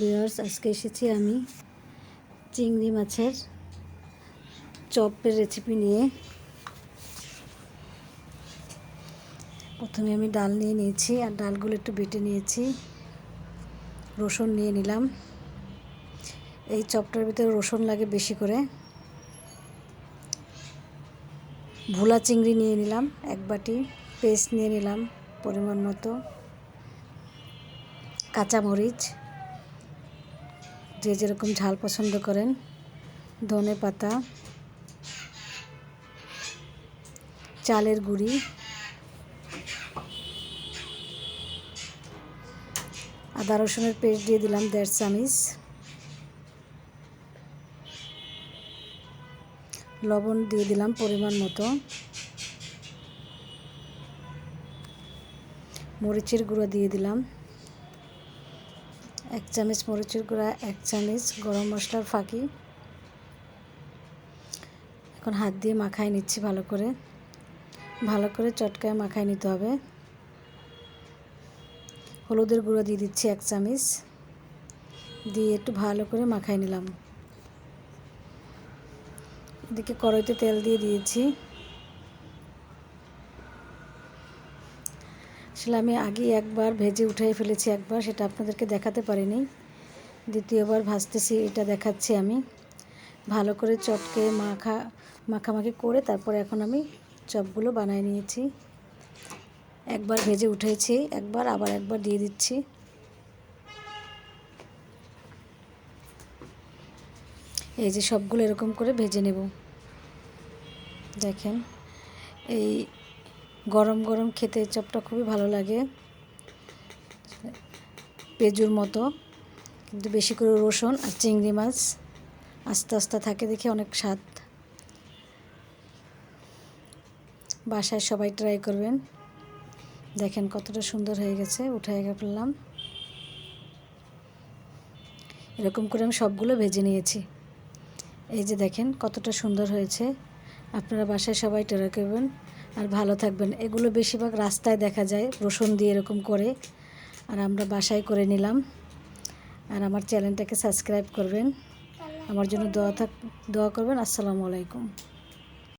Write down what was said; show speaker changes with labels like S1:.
S1: Viewers, আজকে এসেছি আমি চিংড়ি মাছের চপের রেসিপি নিয়ে। প্রথমে আমি ডাল নিয়ে নিয়েছি, আর ডালগুলো একটু বেটে নিয়েছি। রসুন নিয়ে নিলাম। এই চপটার ভিতরে রসুন লাগে বেশি করে। ভোলা চিংড়ি নিয়ে নিলাম, এক বাটি পেস্ট নিয়ে নিলাম পরিমাণ মতো। কাঁচামরিচ, যে যেরকম ঝাল পছন্দ করেন, ধনে পাতা, চালের গুঁড়ি, আদা রসুনের পেস্ট দিয়ে দিলাম দেড় চামিচ, লবণ দিয়ে দিলাম পরিমাণ মতো, মরিচের গুঁড়ো দিয়ে দিলাম। এক চামচ মরিচের গুঁড়া, এক চামচ গরম মশলার ফাঁকি। এখন হাত দিয়ে মাখায় নিচ্ছি ভালো করে। ভালো করে চটকায় মাখায় নিতে হবে। হলুদের গুঁড়ো দিয়ে দিচ্ছি এক চামচ। দিয়ে একটু ভালো করে মাখায় নিলাম। এদিকে কড়াইতে তেল দিয়ে দিয়েছি। আসলে আমি আগে একবার ভেজে উঠাই ফেলেছি একবার, সেটা আপনাদেরকে দেখাতে পারিনি। দ্বিতীয়বার ভাজতেছি, এটা দেখাচ্ছি আমি। ভালো করে চটকে মাখা, মাখামাখি করে তারপরে এখন আমি চপগুলো বানায় নিয়েছি। একবার ভেজে উঠেছি, একবার আবার একবার দিয়ে দিচ্ছি। এই যে সবগুলো এরকম করে ভেজে নেব। দেখেন, এই গরম গরম খেতে চপটা খুবই ভালো লাগে। পেজুর মতো, কিন্তু বেশি করে রসুন আর চিংড়ি মাছ আস্তে আস্তে থাকে দেখে অনেক স্বাদ। বাসায় সবাই ট্রাই করবেন। দেখেন কতটা সুন্দর হয়ে গেছে উঠাই ফেললাম। এরকম করে আমি সবগুলো ভেজে নিয়েছি। এই যে দেখেন কতটা সুন্দর হয়েছে। আপনারা বাসায় সবাই ট্রাই করবেন। আর ভালো থাকবেন। এগুলো বেশিরভাগ রাস্তায় দেখা যায় রসুন দিয়ে এরকম করে। আর আমরা বাসায় করে নিলাম। আর আমার চ্যানেলটাকে সাবস্ক্রাইব করবেন। আমার জন্য দোয়া থাক দোয়া করবেন। আসসালামু আলাইকুম।